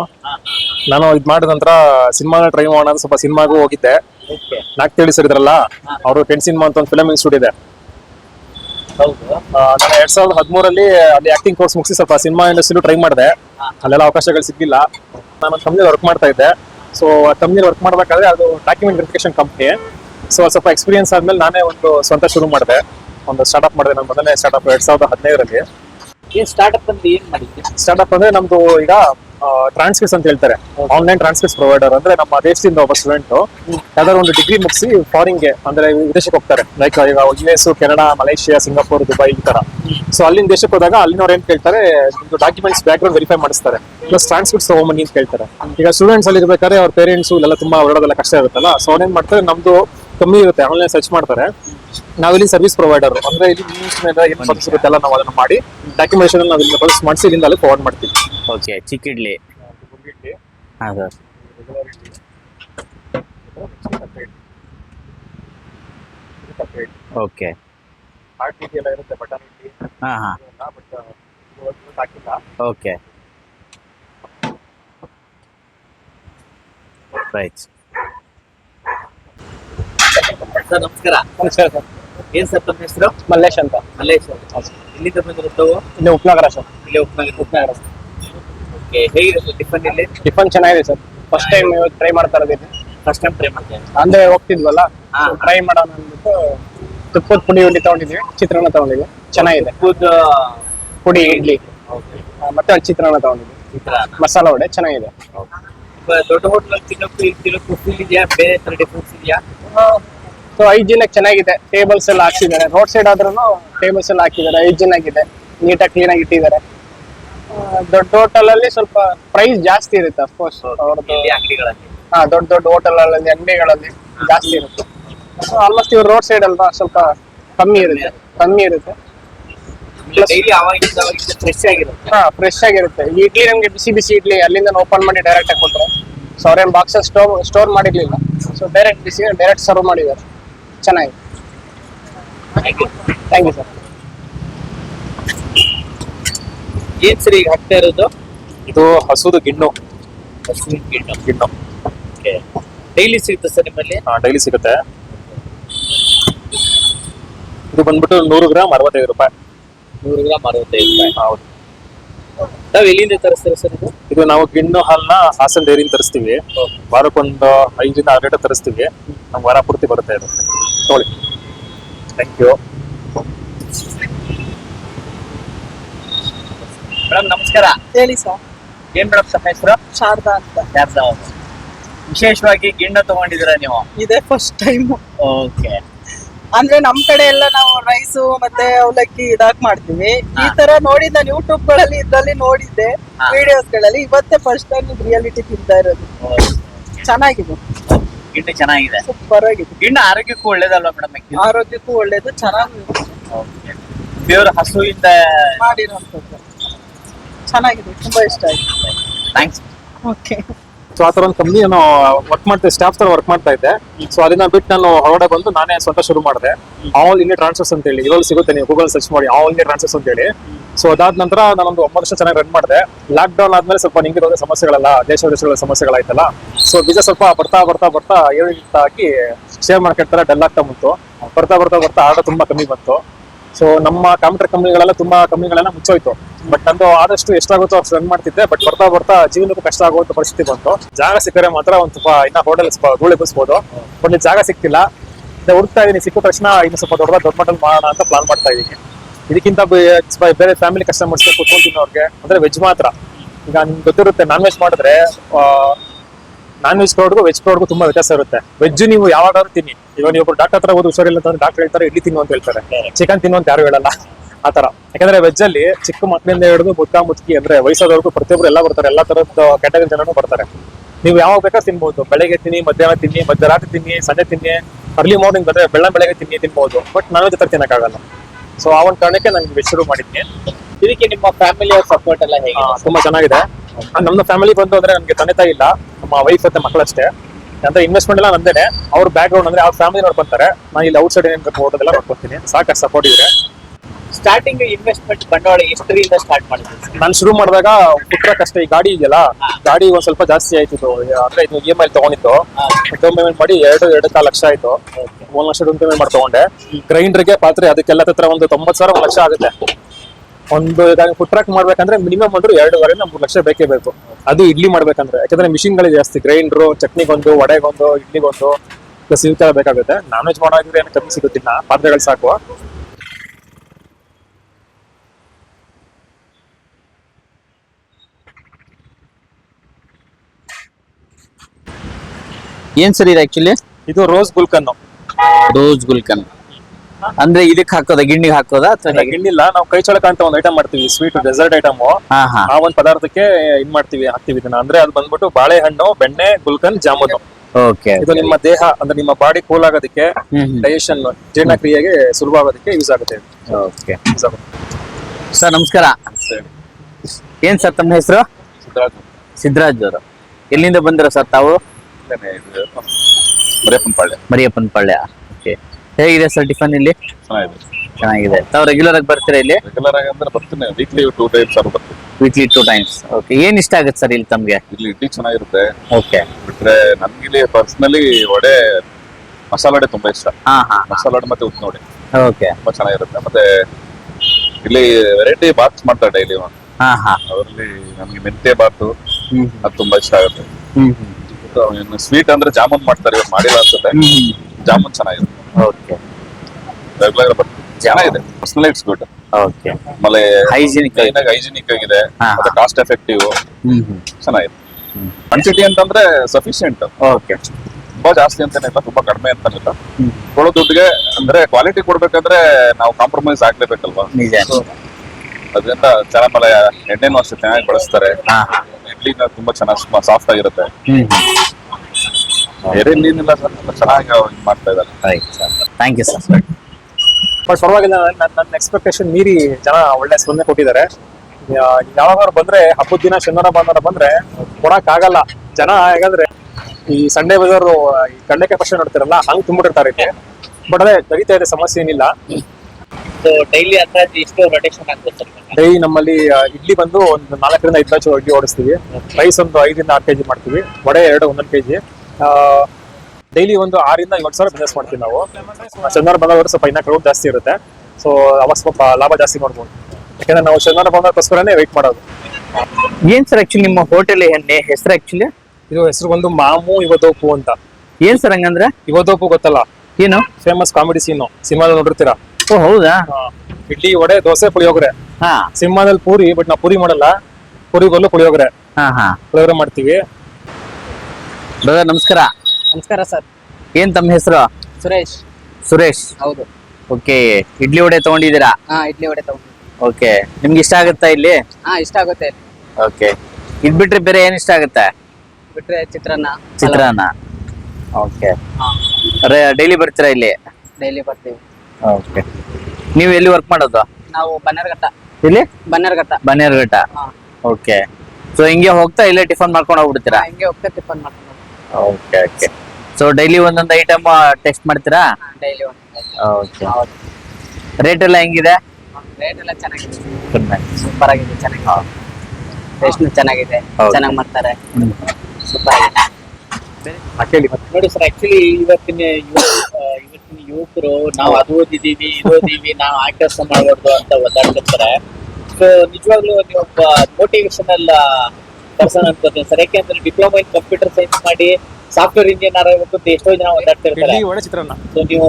ನಾನು ಇದು ಮಾಡಿದ ನಂತರ ಸಿನಿಮಾನ ಟ್ರೈ ಮಾಡೋಣ ಸ್ವಲ್ಪ ಸಿನಿಮಾಗೂ ಹೋಗಿದ್ದೆ. ಓಕೆ ನಾಲ್ಕು ತಿಳಿ ಸರ್ ಇದ್ರಲ್ಲ ಅವರು ಟೆನ್ ಸಿನಿಮಾ ಅಂತ ಒಂದು ಫಿಲಮ್ ಇನ್ಸ್ಟಿಟ್ಯೂಟ್ ಇದೆ. ನಾನು ಎರಡ್ ಸಾವಿರದ ಹದಿಮೂರಲ್ಲಿ ಅಲ್ಲಿ ಆಕ್ಟಿಂಗ್ ಕೋರ್ಸ್ ಮುಗಿಸಿ ಸ್ವಲ್ಪ ಸಿನಿಮಾ ಇಂಡಸ್ಟ್ರಿಲೂ ಟ್ರೈ ಮಾಡಿದೆ. ಅಲ್ಲೆಲ್ಲ ಅವಕಾಶಗಳು ಸಿಗಲಿಲ್ಲ. ನಾನು ಕಂಪ್ನಿ ವರ್ಕ್ ಮಾಡ್ತಾ ಇದ್ದೆ. ಸೊ ಆ ಕಂಪ್ನಿ ವರ್ಕ್ ಮಾಡ್ಬೇಕಾದ್ರೆ ಅದು ಡಾಕ್ಯುಮೆಂಟ್ ವೆರಿಫಿಕೇಶನ್ ಕಂಪ್ನಿ ಸೊ ಸ್ವಲ್ಪ ಎಕ್ಸ್ಪೀರಿಯನ್ಸ್ ಆದ್ಮೇಲೆ ನಾನೇ ಒಂದು ಸ್ವಂತ ಶುರು ಮಾಡಿದೆ. ಒಂದು ಸ್ಟಾರ್ಟ್ಅಪ್ ಮಾಡಿದೆ ನಾನು ಮೊದಲನೇ ಸ್ಟಾರ್ಟ್ಅಪ್ ಎರಡ್ ಸಾವಿರದ ಹದಿನೈದರಲ್ಲಿ. ಏನ್ ಸ್ಟಾರ್ಟ್ಅಪ್ ಅಂದ್ರೆ ಏನ್ ಮಾಡಿ ಸ್ಟಾರ್ಟ್ಅಪ್ ಅಂದ್ರೆ ನಮ್ದು ಈಗ ಟ್ರಾನ್ಸ್ಕ್ರಿಪ್ಸ್ ಅಂತ ಹೇಳ್ತಾರೆ. ಆನ್ಲೈನ್ ಟ್ರಾನ್ಸ್ಕ್ರಿಪ್ಸ್ ಪ್ರೊವೈಡರ್ ಅಂದ್ರೆ ನಮ್ಮ ದೇಶದಿಂದ ಒಬ್ಬ ಸ್ಟೂಡೆಂಟ್ ಯಾವ್ದಾದ್ರು ಒಂದು ಡಿಗ್ರಿ ಮುಗಿಸಿ ಫಾರಿನ್ಗೆ ಅಂದ್ರೆ ವಿದೇಶಕ್ಕೆ ಹೋಗ್ತಾರೆ. ಲೈಕ್ ಈಗ U Canada, Malaysia, Singapore, Dubai ಈ ತರ. ಸೊ ಅಲ್ಲಿನ ದೇಶಕ್ಕೆ ಹೋದಾಗ ಅಲ್ಲಿನವ್ರು ಏನ್ ಕೇಳ್ತಾರೆ ಡಾಕ್ಯುಮೆಂಟ್ಸ್ ಬ್ಯಾಕ್ ಗ್ರೌಂಡ್ ವೆರಿಫೈ ಮಾಡಿಸ್ತಾರೆ. ಪ್ಲಸ್ ಟ್ರಾನ್ಸ್ಕ್ರಿಪ್ಟ್ಸ್ ತಗೊಂಬನ್ನಿ ಅಂತ ಕೇಳ್ತಾರೆ. ಈಗ ಸ್ಟೂಡೆಂಟ್ಸ್ ಅಲ್ಲಿ ಇರ್ಬೇಕಾದ್ರೆ ಅವ್ರ ಪೇರೆಂಟ್ಸ್ ಎಲ್ಲ ತುಂಬಾ ಹೊರಡೋದೆಲ್ಲ ಕಷ್ಟ ಇರುತ್ತಲ್ಲ. ಸೊ ಅವ್ರೇನ್ ಮಾಡ್ತಾರೆ, ನಮ್ದು ಕಮ್ಮಿ ಇರುತ್ತೆ. ಆನ್ಲೈನ್ ಸರ್ಚ್ ಮಾಡ್ತಾರೆ. ನಾವಿಲ್ಲಿ ಸರ್ವಿಸ್ ಪ್ರೊವೈಡರ್ ಅಂದ್ರೆ ಇಲ್ಲಿ ಏನ್ ಸರ್ವಿಸ್ ಇರುತ್ತೆ ಎಲ್ಲ ನಾವು ಅದನ್ನ ಮಾಡಿ ಡಾಕ್ಯುಮೆಂಟೇಷನ್ ನಾವು ಇಲ್ಲಿ ಕಳಿಸ್ ಮಾಡಿಸಿ ಇಲ್ಲಿಂದ ಅಲ್ಲಿ ಫಾರ್ವರ್ಡ್ ಮಾಡ್ತೀವಿ. ಓಕೆ ಚಿಕ್ಕ ಇಡ್ಲಿ ಹಾ ಸರ್. ಓಕೆ ಎಲ್ಲ ಇರುತ್ತೆ ಬಟನ್ ಇಡ್ಲಿ ಹಾ ಹಾ. ಬಟ್ ಹಾಕಿಲ್ಲ ಓಕೆ ರೈಟ್ ಸರ್ ನಮಸ್ಕಾರ. ನಮಸ್ಕಾರ ಸರ್. ಏನ್ ಸರ್ ತಮ್ಮ ಹೆಸರು? ಮಲ್ಲೇಶ್ ಅಂತ. ಮಲ್ಲೇಶ್ ಎಲ್ಲಿಂದ ಬಂದಿರುತ್ತವು ಇಲ್ಲಿ ಉಪನಗರ ಸರ್. ಇಲ್ಲಿ ಉಪನಗರ. ಉಪನಗರ ಓಕೆ ಹೇಗಿರುತ್ತೆ ಟಿಫನ್ ಇಲ್ಲಿ? ಟಿಫನ್ ಚೆನ್ನಾಗಿದೆ ಸರ್. ಫಸ್ಟ್ ಟೈಮ್ ಇವತ್ತು ಟ್ರೈ ಮಾಡ್ತಾ ಇರೋದಿದೆ ಫಸ್ಟ್ ಟೈಮ್ ಟ್ರೈ ಮಾಡ್ತೀನಿ ಅಂದ್ರೆ ಹೋಗ್ತಿದ್ವಲ್ಲ. ಟ್ರೈ ಮಾಡೋಣ ಅಂದ್ಬಿಟ್ಟು ತುಪ್ಪದ ಪುಡಿ ಉಳ್ಳಿ ತಗೊಂಡಿದ್ವಿ. ಚಿತ್ರಾನ್ನ ತಗೊಂಡಿದ್ವಿ. ಚೆನ್ನಾಗಿದೆ. ತುಪ್ಪದ ಪುಡಿ ಇಡ್ಲಿ. ಮತ್ತೆ ಒಂದು ಚಿತ್ರಾನ್ನ ತಗೊಂಡಿದ್ವಿ. ಮಸಾಲ ವಡೆ ಚೆನ್ನಾಗಿದೆ. ದೊಡ್ಡ ಹೋಟ್ಲಲ್ಲಿ ತಿನ್ನೋಕ್ಕೂ ಇಲ್ಲಿ ತಿನ್ನೋಕ್ಕೂ ಫೀಲ್ ಇದೆಯಾ? ಬೇರೆ ಥರ ಡಿಫ್ರೆನ್ಸ್ ಇದೆಯಾ? ಸೊ ಹೈಜಿನಿಕ್ ಚೆನ್ನಾಗಿದೆ. ಟೇಬಲ್ಸ್ ಎಲ್ಲ ಹಾಕ್ಸಿದ್ದಾರೆ. ರೋಡ್ ಸೈಡ್ ಆದ್ರೂ ಟೇಬಲ್ಸ್ ಎಲ್ಲ ಹಾಕಿದ್ದಾರೆ. ಹೈಜಿನ್ ಆಗಿದೆ ನೀಟಾಗಿ ಕ್ಲೀನ್ ಆಗಿ ಇಟ್ಟಿದ್ದಾರೆ. ದೊಡ್ಡ ಹೋಟೆಲ್ ಅಲ್ಲಿ ಸ್ವಲ್ಪ ಪ್ರೈಸ್ ಜಾಸ್ತಿ ಇರುತ್ತೆ ಅಫ್ಕೋರ್ಸ್ ಅವ್ರದ್ದು ಹಾ ದೊಡ್ಡ ದೊಡ್ಡ ಹೋಟೆಲ್ಗಳಲ್ಲಿ ಅಂಗಡಿಗಳಲ್ಲಿ ಜಾಸ್ತಿ ಇರುತ್ತೆ. ಆಲ್ಮೋಸ್ಟ್ ಇವ್ರು ರೋಡ್ ಸೈಡ್ ಅಲ್ವಾ ಸ್ವಲ್ಪ ಕಮ್ಮಿ ಇರುತ್ತೆ. ಕಮ್ಮಿ ಇರುತ್ತೆ. ಫ್ರೆಶ್ ಆಗಿರುತ್ತೆ. ಹಾ ಫ್ರೆಶ್ ಆಗಿರುತ್ತೆ. ಇಡ್ಲಿ ನಮ್ಗೆ ಬಿಸಿ ಬಿಸಿ ಇಡ್ಲಿ ಅಲ್ಲಿಂದ ಓಪನ್ ಮಾಡಿ ಡೈರೆಕ್ಟ್ ಆಗಿ ಸೊ ಅವ್ರೇನ್ ಬಾಕ್ಸಸ್ ಸ್ಟೋರ್ ಸ್ಟೋರ್ ಮಾಡಿರ್ಲಿಲ್ಲ. ಸೊ ಡೈರೆಕ್ಟ್ ಬಿಸಿ ಡೈರೆಕ್ಟ್ ಸರ್ವ್ ಮಾಡಿದ್ದಾರೆ. ಚೆನ್ನಾಗಿದೆ. Thank ಥ್ಯಾಂಕ್ ಯು ಸರ್ ಏನ್ ಸರ್ ಈಗ ಹಾಕ್ತಾ ಇರೋದು? ಇದು ಹಸುದು ಗಿಣ್ಣು. ಹಸುವಿನ ಗಿಣ್ಣು. ಗಿಣ್ಣು ಓಕೆ ಡೈಲಿ ಸಿಗುತ್ತೆ ಸರ್ ನಿಮ್ಮಲ್ಲಿ? ಡೈಲಿ ಸಿಗುತ್ತೆ. ಇದು ಬಂದ್ಬಿಟ್ಟು ನೂರು ಗ್ರಾಮ್ ಅರವತ್ತೈದು ರೂಪಾಯಿ. ನೂರು ಗ್ರಾಮ್ ಅರವತ್ತೈದು ರೂಪಾಯಿ. ಹೌದು. ನಾವು ಎಲ್ಲಿಂದ ತರಿಸ್ತೀವಿ ಸರ್ ಇದು? ಇದು ನಾವು ಗಿಣ್ಣು ಹಾಲ್ನ ಹಾಸನ್ ಡೈರಿಯಿಂದ ತರಿಸ್ತೀವಿ. ವಾರಕ್ಕೊಂದು ಐದರಿಂದ ಆರು ಲೀಟರ್ ತರಿಸ್ತೀವಿ. ನಮ್ಗೆ ವಾರ ಪೂರ್ತಿ ಬರುತ್ತೆ ಇದು. ನೋಡಿ. ಥ್ಯಾಂಕ್ ಯು ಮೇಡಮ್ ನಮಸ್ಕಾರ. ಹೇಳಿ ಸರ್ ಏನ್ ಮೇಡಮ್ ತಮ್ಮ ಹೆಸರು? ಶಾರದಾ ಅಂತ. ಶಾರದಾ ಅವರು. ವಿಶೇಷವಾಗಿ ಗಿಣ್ಣ ತಗೊಂಡಿದ್ದೀರಾ ನೀವು? ಇದೇ ಫಸ್ಟ್ ಟೈಮ್ ಓಕೆ ಅಂದ್ರೆ ನಮ್ ಕಡೆ ಎಲ್ಲ ನಾವು ರೈಸು ಮತ್ತೆ ಅವಲಕ್ಕಿ ಇದಾಕ್ ಮಾಡ್ತೀವಿ. ಈ. ತರ ನೋಡಿ ನಾನು ಯೂಟ್ಯೂಬ್ಗಳಲ್ಲಿ ಇದ್ರಲ್ಲಿ ನೋಡಿದ್ದೆ. ವಿಡಿಯೋಸ್ಗಳಲ್ಲಿ. ಇವತ್ತೇ ಫಸ್ಟ್ ಟೈಮ್ ರಿಯಾಲಿಟಿ ತಿಂತಾ ಇರೋದು. ಚೆನ್ನಾಗಿದೆ. ಗಿಣ್ಣು ಚೆನ್ನಾಗಿದೆ. ಸೂಪರ್ ಆಗಿದೆ. ಗಿಣ್ಣು ಆರೋಗ್ಯಕ್ಕೂ ಒಳ್ಳೇದಲ್ವಾ ಮೇಡಮ್ ಆರೋಗ್ಯಕ್ಕೂ ಒಳ್ಳೇದು ಚೆನ್ನಾಗಿ ದೇವ್ರ ಹಸುವಿಂದ ಮಾಡಿರೋಂಥದ್ದು. ಚೆನ್ನಾಗಿದೆ ತುಂಬಾ ಇಷ್ಟ ಆಯ್ತು. ಥ್ಯಾಂಕ್ಸ್ ಓಕೆ ಸೊ ಆ ಥರ ಒಂದು ಕಂಪ್ನಿ ನಾನು ವರ್ಕ್ ಮಾಡ್ತಾ ಸ್ಟಾಫ್ ಥರ ವರ್ಕ್ ಮಾಡ್ತಾ ಇದ್ದೆ ಸೊ ಅದನ್ನ ಬಿಟ್ಟು ನಾನು ಹೊರಗಡೆ ಬಂದು ನಾನೇ ಸ್ವಂತ ಶುರು ಮಾಡಿದೆ. ಆಲ್ ಇಂಡಿಯಾ ಟ್ರಾನ್ಸ್ಫರ್ಸ್ ಅಂತ ಹೇಳಿ. ಇವಾಗ ಸಿಗುತ್ತೆ ನೀವು ಗೂಗಲ್ ಸರ್ಚ್ ಮಾಡಿ ಆಲ್ ಇಂಡಿಯಾ ಟ್ರಾನ್ಸ್ಫರ್ಸ್ ಅಂತ ಹೇಳಿ. ಸೊ ಅದಾದ ನಂತರ ನಾನೊಂದು ಒಂಬತ್ತು ವರ್ಷ ಚೆನ್ನಾಗಿ ರನ್ ಮಾಡಿದೆ. ಲಾಕ್ ಡೌನ್ ಆದ್ಮೇಲೆ ಸ್ವಲ್ಪ ನಿಂಗಿರೋದೇ ಸಮಸ್ಯೆಗಳೆಲ್ಲ, ದೇಶ ವಿದೇಶಗಳ ಸಮಸ್ಯೆಗಳಾಯ್ತಲ್ಲ. ಸೊ ಬೀಜ ಸ್ವಲ್ಪ ಬರ್ತಾ ಬರ್ತಾ ಬರ್ತಾ ಏಳು ಹಾಕಿ ಶೇರ್ ಮಾರ್ಕೆಟ್ ತರ ಡಲ್ ಆಗ್ತಾ ಬಂತು. ಬರ್ತಾ ಬರ್ತಾ ಬರ್ತಾ ಆರ್ಡರ್ ತುಂಬಾ ಕಮ್ಮಿ ಬಂತು. ಸೊ ನಮ್ಮ ಕಾಂಪ್ಯೂಟರ್ ಕಂಪ್ನಿಗಳೆಲ್ಲ ತುಂಬಾ ಕಂಪ್ನಿಗಳೆಲ್ಲ ಮುಚ್ಚೋಯ್ತು. ಬಟ್ ನಂದು ಆದಷ್ಟು ಎಷ್ಟಾಗುತ್ತೋ ಅಷ್ಟು ರನ್ ಮಾಡ್ತಿದ್ದೆ. ಬಟ್ ಬರ್ತಾ ಬರ್ತಾ ಜೀವನಕ್ಕೂ ಕಷ್ಟ ಆಗುವಂತ ಪರಿಸ್ಥಿತಿ ಬಂತು. ಜಾಗ ಸಿಕ್ಕರೆ ಮಾತ್ರ ಒಂದು ಸ್ವಲ್ಪ ಇನ್ನ ಹೋಟೆಲ್ ಧೂಳಿ ಬಿಸ್ಬೋದು. ಒಳ್ಳೆ ಜಾಗ ಸಿಕ್ತಿಲ್ಲ. ಹುಡುಕ್ತಾ ಇದೀನಿ. ಸಿಕ್ಕ ತಕ್ಷಣ ಇನ್ನು ಸ್ವಲ್ಪ ದೊಡ್ಡ ದೊಡ್ಡ ಮಟ್ಟಲ್ ಮಾಡೋಣ ಅಂತ ಪ್ಲಾನ್ ಮಾಡ್ತಾ ಇದೀನಿ. ಇದಕ್ಕಿಂತ ಬೇರೆ ಫ್ಯಾಮಿಲಿ ಕಸ್ಟಮರ್ಸ್ ಕುತ್ಕೊಂಡು ತಿನ್ನೋರ್ಗೆ, ಅಂದ್ರೆ ವೆಜ್ ಮಾತ್ರ. ಈಗ ನಿಮ್ಗೆ ಗೊತ್ತಿರುತ್ತೆ ನಾನ್ ವೆಜ್ ಮಾಡಿದ್ರೆ ನಾನ್ ವೆಜ್ ಪ್ರೌಡ್ಗೂ ವೆಜ್ ಪ್ರೌಡ್ಗೂ ತುಂಬಾ ವ್ಯತ್ಯಾಸ ಇರುತ್ತೆ. ವೆಜ್ ನೀವು ಯಾವಾಗಾದ್ರೂ ತಿನ್ನಿ. ಇವಾಗ ನೀವು ಡಾಕ್ಟರ್ ಹತ್ರ ಹೋದ್ರೆ ಹುಷಾರಿಲ್ಲ ಅಂತಂದ್ರೆ ಡಾಕ್ಟರ್ ಹೇಳ್ತಾರೆ ಇಡ್ಲಿ ತಿನ್ನು ಅಂತ ಹೇಳ್ತಾರೆ. ಚಿಕನ್ ತಿನ್ನು ಅಂತ ಯಾರು ಹೇಳಲ್ಲ. ಆತರ ಯಾಕಂದ್ರೆ ವೆಜ್ ಅಲ್ಲಿ ಚಿಕ್ಕ ಮಕ್ಕಳಿಂದ ಹಿಡಿದು ಮುದ್ದ ಮುದ್ಕಿ ಅಂದ್ರೆ ವಯಸ್ಸಾದವರೆಗೂ ಪ್ರತಿಯೊಬ್ರು ಎಲ್ಲ ಬರ್ತಾರೆ. ಎಲ್ಲಾ ತರದ ಕ್ಯಾಟಗರಿ ಜನನು ಬರ್ತಾರೆ. ನೀವು ಯಾವಾಗ ಬೇಕಾದ್ರೆ ತಿನ್ಬಹುದು ಬೆಳಗ್ಗೆ ತಿನ್ನಿ ಮಧ್ಯಾಹ್ನ ತಿನ್ನಿ ಮಧ್ಯರಾತ್ರಿ ತಿನ್ನಿ ಸಂಜೆ ತಿನ್ನಿ ಅರ್ಲಿ ಮಾರ್ನಿಂಗ್ ಬಂದ್ರೆ ಬೆಳ್ಳ ಬೆಳಗ್ಗೆ ತಿನ್ನಿ ತಿನ್ಬಹುದು ಬಟ್ ನಾನ್ ವೆಜ್ ಹತ್ರ ತಿನ್ನಕ್ಕಾಗಲ್ಲ. ಸೊ ಆ ಒಂದು ಕಾರಣಕ್ಕೆ ನಾನು ವೆಜ್ ಶುರು ಮಾಡಿದ್ನಿ ಇದಕ್ಕೆ ನಿಮ್ಮ ಫ್ಯಾಮಿಲಿ ಅವ್ರ ಸಪೋರ್ಟ್ ಎಲ್ಲ ಹೇಗೆ? ತುಂಬಾ ಚೆನ್ನಾಗಿದೆ. ನಮ್ಮ ಫ್ಯಾಮಿಲಿ ಬಂದು ಅಂದ್ರೆ ನನಗೆ ತಂದೆ ತಾಯಿ ಇಲ್ಲ. ನಮ್ಮ ವೈಫ್ ಮತ್ತೆ ಮಕ್ಕಳಷ್ಟೇ. ಅಂದ್ರೆ ಇನ್ವೆಸ್ಟ್ಮೆಂಟ್ ಎಲ್ಲ ನಂದೇನೆ. ಅವ್ರ ಬ್ಯಾಕ್ ಗ್ರೌಂಡ್ ಅಂದ್ರೆ ಅವ್ರ ಫ್ಯಾಮಿಲಿ ನೋಡ್ಕೊಂತಾರೆ ನಾನು ಇಲ್ಲಿ ಔಟ್ ಸೈಡ್ ಏನೇನು ಬೇಕು ಓಟೋದೆಲ್ಲ ನೋಡ್ಕೊತೀನಿ. ಸಾಕಷ್ಟು ಸಪೋರ್ಟ್ ಇದೆ ಸ್ಟಾರ್ಟಿಂಗ್ ಇನ್ವೆಸ್ಟ್ಮೆಂಟ್ ಬಂಡವಾಳ ಎಷ್ಟರಿಂದ ಸ್ಟಾರ್ಟ್ ಮಾಡಿದ್ರು? ನಾನು ಶುರು ಮಾಡಿದಾಗ ಪುತ್ರ ಕಷ್ಟ ಈ ಗಾಡಿ ಇದೆಯಲ್ಲ ಗಾಡಿ ಒಂದ್ ಸ್ವಲ್ಪ ಜಾಸ್ತಿ ಆಯ್ತು ಅಂದ್ರೆ ಇದು ಇ ಎಂ ಐ ತಗೊಂಡಿತ್ತು ಡೌನ್ ಪೇಮೆಂಟ್ ಮಾಡಿ ಎರಡು ಎರಡು ಕಾಲು ಲಕ್ಷ ಆಯ್ತು. ಒಂದ್ ಲಕ್ಷ ಡೌನ್ ಪೇಮೆಂಟ್ ಮಾಡಿ ತಗೊಂಡೆ. ಗ್ರೈಂಡರ್ಗೆ ಪಾತ್ರೆ ಅದಕ್ಕೆಲ್ಲ ಹತ್ರ ಒಂದು ತೊಂಬತ್ತು ಸಾವಿರ ಒಂದ್ ಲಕ್ಷ ಆಗುತ್ತೆ. ಒಂದು ಫುಡ್ ಟ್ರಾಕ್ ಮಾಡ್ಬೇಕಂದ್ರೆ ಮಿನಿಮಮ್ ಅಂದ್ರೆ ಎರಡೂವರೆಯಿಂದ ಮೂರು ಲಕ್ಷ ಬೇಕೇ ಬೇಕು. ಅದು ಇಡ್ಲಿ ಮಾಡ್ಬೇಕಂದ್ರೆ. ಯಾಕಂದ್ರೆ ಮಿಷಿನ್ಗಳು ಜಾಸ್ತಿ ಗ್ರೈಂಡ್ರು ಚಟ್ನಿಗೊಂದು ವಡೆಗೊಂದು ಇಡ್ಲಿಗೊಂದು ಪ್ಲಸ್ ಇವೆಲ್ಲ ಬೇಕಾಗುತ್ತೆ. ನಾನ್ ವೆಜ್ ಮಾಡೋದ್ರೆ ಏನು ಕಮ್ಮಿ ಸಿಗುತ್ತಿಲ್ಲ. ಪಾತ್ರೆಗಳು ಸಾಕು. ಏನ್ ಸರ್ ಇದು ಆಕ್ಚುಲಿ ಇದು ರೋಸ್ ಗುಲ್ಕನ್ ರೋಸ್ ಗುಲ್ಕನ್ ಅಂದ್ರೆ ಇದಕ್ಕೆ ಹಾಕೋದಾ ಗಿಣ್ಣಿಗೆ ಹಾಕೋದಾ ಅಥವಾ ಗಿಣ್ಣಿಲ್ಲ ನಾವು ಕೈ ಚಳಕ ಅಂತ ಒಂದು ಐಟಮ್ ಮಾಡ್ತೀವಿ ಸ್ವೀಟ್ ಡೆಸರ್ಟ್ ಐಟಮ್ ಹಾ ಹಾ. ಆ ಒಂದು ಪದಾರ್ಥಕ್ಕೆ ಇದ್ ಮಾಡ್ತೀವಿ ಹಾಕ್ತಿವಿ ಇದನ್ನ. ಅಂದ್ರೆ ಅದು ಬಂದ್ಬಿಟ್ಟು ಬಾಳೆಹಣ್ಣು ಬೆಣ್ಣೆ ಗುಲ್ಕನ್ ಜಾಮೂನು. ಓಕೆ ಇದು ನಿಮ್ಮ ದೇಹ ಅಂದ್ರೆ ನಿಮ್ಮ ಬಾಡಿ ಕೂಲ್ ಆಗೋದಕ್ಕೆ ಡೈಜೆಷನ್ ಜೀರ್ಣಕ್ರಿಯೆಗೆ ಸುಲಭ ಆಗೋದಕ್ಕೆ ಯೂಸ್ ಆಗುತ್ತೆ ಓಕೆ ಸರ್ ನಮಸ್ಕಾರ. ಏನ್ ಸರ್ ತಮ್ಮ ಹೆಸರು? ಸಿದ್ದರಾಜ್ ಅವರು. ಎಲ್ಲಿಂದ ಬಂದಿರೋ ಸರ್ ತಾವು? ಮರಿಯಪ್ಪನ ಪಾಳ್ಯ ಮರಿಯಪ್ಪನ ಪಾಳ್ಯ ಓಕೆ ಹೇಗಿದೆ ಸರ್ ಟಿಫನ್ ಇಲ್ಲಿ? ಚೆನ್ನಾಗಿದೆ. ಚೆನ್ನಾಗಿದೆ. ತಾವು ರೆಗ್ಯುಲರ್ ಆಗಿ ಬರ್ತೀರಾ ಇಲ್ಲಿ? ರೆಗ್ಯುಲರ್ ಆಗಿ ಅಂದ್ರೆ ಬರ್ತೀನಿ. ವೀಕ್ಲಿ ಟೂ ಟೈಮ್ಸ್ ಆದ್ರೂ ಬರ್ತೀನಿ. ವೀಕ್ಲಿ ಟೂ ಟೈಮ್ಸ್ ಓಕೆ ಏನ್ ಇಷ್ಟ ಆಗುತ್ತೆ ಸರ್ ಇಲ್ಲಿ ತಮ್ಗೆ? ಇಲ್ಲಿ ಇಡ್ಲಿ ಚೆನ್ನಾಗಿರುತ್ತೆ. ಓಕೆ ಬಿಟ್ರೆ ನನ್ಗಿಲ್ಲಿ ಪರ್ಸನಲಿ ವಡೆ ಮಸಾಲ ವಡೆ ತುಂಬಾ ಇಷ್ಟ. ಹಾ ಹಾ ಮಸಾಲ ವಡೆ ಮತ್ತೆ ಉದ್ದು ನೋಡಿ ಓಕೆ ತುಂಬಾ ಚೆನ್ನಾಗಿರುತ್ತೆ. ಮತ್ತೆ ಇಲ್ಲಿ ವೆರೈಟಿ ಬಾತ್ ಮಾಡ್ತಾರೆ ಡೈಲಿ ಹಾ ಹಾ. ಅದರಲ್ಲಿ ನಮ್ಗೆ ಮೆಂತೆ ಬಾತು ಹ್ಮ್ ಅದು ತುಂಬಾ ಇಷ್ಟ ಆಗುತ್ತೆ. ಹ್ಮ್ ಹ್ಮ್. ಸ್ವೀಟ್ ಅಂದ್ರೆ ಜಾಮೂನ್ ಮಾಡ್ತಾರೆ. ಇವ್ರು ಮಾಡಿಲ್ಲ ಅನ್ಸುತ್ತೆ. ಹ್ಮ್. ಜಾಮೂನ್ ಚೆನ್ನಾಗಿರುತ್ತೆ. ಓಕೆ ರೆಗ್ಯುಲರ್ ಚೆನ್ನಾಗಿದೆ ಪರ್ಸನಲ್ ಇಟ್ಸ್ ಗುಡ್ ಓಕೆ ಆಮೇಲೆ ಹೈಜಿನಿಕ್ ಆಗಿ. ಹೈಜಿನಿಕ್ ಆಗಿದೆ. ಹಾ, ಮತ್ತೆ ಕಾಸ್ಟ್ ಎಫೆಕ್ಟಿವ್ ಹ್ಮ್ ಹ್ಮ್. ಚೆನ್ನಾಗಿದೆ. ಕ್ವಾಂಟಿಟಿ ಅಂತಂದ್ರೆ ಸಫಿಶಿಯಂಟ್ ಓಕೆ ತುಂಬಾ ಜಾಸ್ತಿ ಅಂತೇನಿಲ್ಲ ತುಂಬಾ ಕಡಿಮೆ ಅಂತ ಹ್ಮ್. ಕೊಡೋ ದುಡ್ಡಿಗೆ ಅಂದ್ರೆ ಕ್ವಾಲಿಟಿ ಕೊಡ್ಬೇಕಂದ್ರೆ ನಾವು ಕಾಂಪ್ರಮೈಸ್ ಆಗ್ಲೇಬೇಕಲ್ವಾ? ನಿಜ. ಅದರಿಂದ ಚೆನ್ನಾಗಿ ಎಣ್ಣೆನೂ ಅಷ್ಟೇ ಚೆನ್ನಾಗಿ ಬಳಸ್ತಾರೆ. ಹಾ. ಇಡ್ಲಿನ ತುಂಬಾ ಚೆನ್ನಾಗಿ ಸಾಫ್ಟ್ ಆಗಿರುತ್ತೆ. ಹ್ಮ್. ಬೇರೆ ಏನಿಲ್ಲ ಸರ್ ಚೆನ್ನಾಗಿ ಅವ್ರು ಮಾಡ್ತಾ ಇದ್ದಾರೆ. Right sir. Thank you sir but ಪರವಾಗಿಲ್ಲ ನನ್ನ ನನ್ನ ಎಕ್ಸ್ಪೆಕ್ಟೇಷನ್ ಮೀರಿ ಜನ ಒಳ್ಳೆ ಸ್ಪಂದನೆ ಕೊಟ್ಟಿದ್ದಾರೆ. ಯಾವಾಗಾದ್ರು ಬಂದ್ರೆ ಹಬ್ಬದ ದಿನ ಶನಿವಾರ ಭಾನುವಾರ ಬಂದ್ರೆ ಕೊಡಕ್ ಆಗಲ್ಲ. ಜನ ಹೇಗಂದ್ರೆ ಈ ಸಂಡೇ ಬಜಾರ್ ಈ ಕಡ್ಲೆಕಾಯಿ ಪಕ್ಷ ನೋಡ್ತಿರಲ್ಲ ಹಂಗ್ ತುಂಬಿಟ್ಟಿರ್ತಾರೆ ಇಲ್ಲಿ. ಬಟ್ ಅದೇ ಕರಿತಾ ಇದೆ ಸಮಸ್ಯೆ ಏನಿಲ್ಲ. ಸೊ ಡೈಲಿ ಅಂದಾಜು ಎಷ್ಟು ರೊಟೇಷನ್ ಸರ್? ನಮ್ಮಲ್ಲಿ ಇಡ್ಲಿ ಬಂದು ಒಂದು ನಾಲ್ಕರಿಂದ ಐದು ಬ್ಯಾಚ್ ಇಡ್ಲಿ ಓಡಿಸ್ತೀವಿ. ರೈಸ್ ಒಂದು ಐದರಿಂದ ಆರು ಕೆಜಿ ಮಾಡ್ತೀವಿ. ವಡೆ ಎರಡು ಒಂದೊಂದು ಕೆಜಿ. ಡೈಲಿ ಒಂದು ಆರಿಂದ ಏಳು ಸಾವಿರ ಬಿಸ್ನೆಸ್ ಮಾಡ್ತೀವಿ ನಾವು. ಶನಿವಾರ ಬಂದವರು ಸ್ವಲ್ಪ ಇನ್ನ ಕ್ರೌಡ್ ಜಾಸ್ತಿ ಇರುತ್ತೆ. ಸೊ ಅವಾಗ ಸ್ವಲ್ಪ ಲಾಭ ಜಾಸ್ತಿ ಮಾಡ್ಬೋದು ಯಾಕಂದ್ರೆ ನಾವು ಶನಿವಾರ ಬಂದಕ್ಕೋಸ್ಕರನೇ ವೆಯ್ಟ್ ಮಾಡೋದು. ಏನ್ ಸರ್ ಆಕ್ಚುಲಿ ನಿಮ್ಮ ಹೋಟೆಲ್ ಎಣ್ಣೆ ಹೆಸರು ಆಕ್ಚುಲಿ ಇದು ಹೆಸರು ಬಂದು ಮಾಮು ಇವದೋಪು ಅಂತ. ಏನ್ ಸರ್ ಹಂಗಂದ್ರೆ? ಇವದೋಪು ಗೊತ್ತಲ್ಲ? ಏನು? ಫೇಮಸ್ ಕಾಮಿಡಿ ಸೀನು ಸಿನಿಮಾದಲ್ಲಿ ನೋಡಿರ್ತೀರಾ? ಓ ಹೌದಾ? ಇಡ್ಲಿ ವಡೆ ದೋಸೆ ಪುಳಿಯೋಗರೆ. ಹಾ. ಸಿನಿಮಾದಲ್ಲಿ ಪೂರಿ ಬಟ್ ನಾವು ಪೂರಿ ಮಾಡಲ್ಲ. ಪೂರಿ ಬದಲು ಪುಳಿಯೋಗರೆ. ಹಾ ಹಾ. ಪುಳಿಯೋಗರೆ ಮಾಡ್ತೀವಿ. ಬ್ರದರ್ ನಮಸ್ಕಾರ. ನಮಸ್ಕಾರ ಸರ್. ಏನ್ ತಮ್ಮ ಹೆಸರು? ಸುರೇಶ್. ಸುರೇಶ್. ಹೌದು. ಓಕೆ ಇಡ್ಲಿ ವಡೆ ತಗೊಂಡಿದ್ದೀರಾ? ಹಾ ಇಡ್ಲಿ ವಡೆ ತಗೊಂಡು ಓಕೆ ನಿಮ್ಗೆ ಇಷ್ಟ ಆಗುತ್ತಾ ಇಲ್ಲಿ? ಹಾ ಇಷ್ಟ ಆಗುತ್ತೆ. ಓಕೆ ಇದ್ ಬಿಟ್ರೆ ಬೇರೆ ಏನ್ ಇಷ್ಟ ಆಗುತ್ತೆ? ಬಿಟ್ರೆ ಚಿತ್ರಾನ್ನ ಚಿತ್ರಾನ್ನ. ಓಕೆ. ಡೈಲಿ ಬರ್ತೀರಾ ಇಲ್ಲಿ? ಡೈಲಿ ಬರ್ತೀವಿ. ಓಕೆ. ನೀವು ಎಲ್ಲಿ ವರ್ಕ್ ಮಾಡೋದು? ನಾವು ಬನ್ನರ್ಘಟ್ಟ ಇಲ್ಲಿ ಬನ್ನರ್ಘಟ್ಟ ಬನ್ನೇರ್ಘಟ್ಟ ಹಾ. ಓಕೆ. ಸೊ ಹಿಂಗೆ ಹೋಗ್ತಾ ಇಲ್ಲೇ ಟಿಫನ್ ಮಾಡ್ಕೊಂಡು ಹೋಗ್ಬಿಡ್ತೀರಾ? ಹಿಂಗೆ ಹೋಗ್ತಾ ಟಿಫನ್ ಮಾಡ್ಕೊಂಡು ಓಕೆ ಓಕೆ ಸೊ ಡೈಲಿ ಒಂದೊಂದು ಐಟಮ್ ಟೆಸ್ಟ್ ಮಾಡ್ತೀರಾ? ಡೈಲಿ ಒಂದು ಓಕೆ ರೇಟ್ ಎಲ್ಲ ಹೆಂಗಿದೆ? ರೇಟ್ ಎಲ್ಲ ಚೆನ್ನಾಗಿದೆ. ಸೂಪರ್ ಆಗಿದೆ ಚೆನ್ನಾಗಿದೆ. ಟೇಸ್ಟ್ ಚೆನ್ನಾಗಿದೆ. ಚೆನ್ನಾಗಿ ಮಾಡ್ತಾರೆ. ಸೂಪರ್ ಆಗಿದೆ. ಮತ್ತೆ. ನೋಡಿ ಸರ್ ಆಕ್ಚುಲಿ ಇವತ್ತಿನ ಇವತ್ತಿನ ಯುವಕರು ನಾವು ಅದು ಓದಿದೀವಿ ಇದು ಓದಿದೀವಿ ನಾವು ಆ ಕೆಲಸ ಮಾಡಬಾರ್ದು ಅಂತ ಒದ್ದಾಡ್ತಿರ್ತಾರೆ. ಸೊ ನಿಜವಾಗ್ಲೂ ನೀವು ಒಬ್ಬ ಮೋಟಿವೇಶನಲ್ ಪರ್ಸನ್ ಅನ್ಕೋತೀನಿ ಸರ್. ಯಾಕೆಂದ್ರೆ ಡಿಪ್ಲೊಮಾ ಇನ್ ಕಂಪ್ಯೂಟರ್ ಸೈನ್ಸ್ ಮಾಡಿ ಸಾಫ್ಟ್ವೇರ್ ಇಂಜಿನಿಯರ್ ಆಗಬೇಕು ಅಂತ ಎಷ್ಟೋ ಜನ ಇಡ್ಲಿ ವಡೆ ಚಿತ್ರಾನ್ನ ಸೊ ನೀವು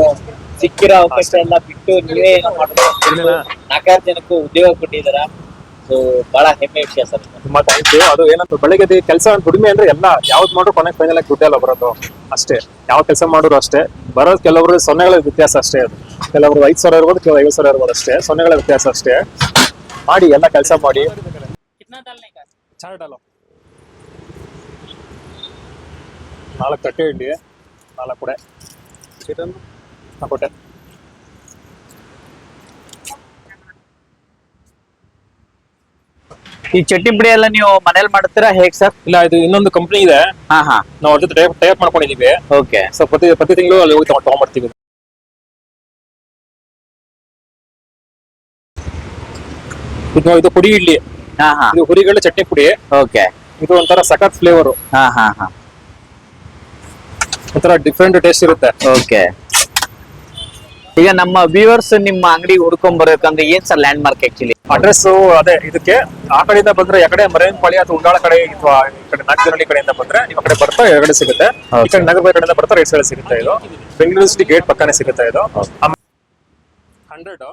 ಸಿಕ್ಕಿರೋ ಅವಕಾಶ ಎಲ್ಲ ಬಿಟ್ಟು ನೀವೇ ಏನೋ ಮಾಡಬೇಕು. ನಾಲ್ಕಾರು ಜನಕ್ಕೂ ಉದ್ಯೋಗ ಕೊಟ್ಟಿದ್ದೀರಾ? ಸೊ ಬಹಳ ಹೆಮ್ಮೆ ವಿಷಯ ಸರ್. ತುಂಬಾ ಥ್ಯಾಂಕ್ ಯು ಅದು ಏನಂತ ಬೆಳಗ್ಗೆ ಕೆಲಸ ದುಡಿಮೆ ಅಂದ್ರೆ ಎಲ್ಲ ಯಾವ್ದು ಮಾಡ್ರು ಕೊನೆಗೆ ಫೈನಲ್ ಆಗಿ ದುಡ್ಡೆಲ್ಲ ಬರೋದು. ಅಷ್ಟೇ. ಯಾವ ಕೆಲಸ ಮಾಡೋರು ಅಷ್ಟೇ. ಬರೋದು ಕೆಲವರು ಸೊನ್ನೆಗಳ ವ್ಯತ್ಯಾಸ ಅಷ್ಟೇ ಅದು. ಕೆಲವರು ಐದು ಸಾವಿರ ಇರ್ಬೋದು ಕೆಲವರು ಐವತ್ತು ಸಾವಿರ ಇರ್ಬೋದು ಅಷ್ಟೇ. ಸೊನ್ನೆಗಳ ವ್ಯತ್ಯಾಸ ಅಷ್ಟೇ. ಮಾಡಿ ಎಲ್ಲ ಕೆಲಸ ಮಾಡಿ. ಚಾರ್ಟ್ ಅಲ್ಲ? ನಾಲ್ಕು ತಟ್ಟೆ ಇಡ್ಲಿ. ನಾಲ್ಕು ಕೊಡೆ ನಾಲ್ಕು ಕೊಟ್ಟೆ ಈ ಚಟ್ನಿ ಪುಡಿ ಎಲ್ಲ ನೀವು ಮನೇಲಿ ಮಾಡ್ತೀರಾ? ಹೇಗ್ ಸರ್? ಇಲ್ಲ ಇದು ಇನ್ನೊಂದು ಕಂಪ್ನಿ ಇದೆ. ಹಾ ಹಾ. ನಾವು ಅವ್ರ ಜೊತೆ ಟೈಪ್ ಟೈಪ್ ಮಾಡ್ಕೊಂಡಿದೀವಿ. ಓಕೆ ಸೊ ಪ್ರತಿ ಪ್ರತಿ ತಿಂಗಳು ಅಲ್ಲಿ ಹೋಗಿ ತಗೊಂಡ್ ತಗೊಂಡ್ಬರ್ತೀವಿ ಇದು ಇದು ಪುಡಿ ಇಡ್ಲಿ. ಹಾ ಹಾ. ಇದು ಹುರಿಗಳ ಚಟ್ನಿ ಪುಡಿ. ಓಕೆ ಇದು ಒಂಥರ ಸಖತ್ ಫ್ಲೇವರ್ ಹಾ ಹಾ ಹಾ. ಒಂಥರ ಡಿಫ್ರೆಂಟ್ ಟೇಸ್ಟ್ ಇರುತ್ತೆ. ಓಕೆ ಈಗ ನಮ್ಮ ವ್ಯೂವರ್ಸ್ ನಿಮ್ಮ ಅಂಗಡಿಗೆ ಹುಡ್ಕೊಂಡ್ ಬರ್ಬೇಕಂದ್ರೆ ಏನ್ sir landmark actually address ಅದೇ ಇದಕ್ಕೆ ಆ ಕಡೆಯಿಂದ ಬಂದ್ರೆ ಆ ಕಡೆ ಮರೇನಪಾಳಿ ಅಥವಾ ಉಂಡಾಳ ಕಡೆ ಅಥವಾ ಈ ಕಡೆ ನಾಗಜನಹಳ್ಳಿ ಕಡೆಯಿಂದ ಬಂದ್ರೆ ಆ ಕಡೆ ಬರ್ತಾ ಎಡಗಡೆ ಸಿಗುತ್ತೆ. ಈ ಕಡೆ ನಗರ ಕಡೆಯಿಂದ ಬರ್ತಾ ರೈಟ್ ಸೈಡ್ ಸಿಗುತ್ತೆ ಇದು. ಬೆಂಗಳೂರು ಸಿಟಿ ಗೇಟ್ ಪಕ್ಕನೇ ಸಿಗುತ್ತೆ ಇದು. ಹಂಡ್ರೆಡ್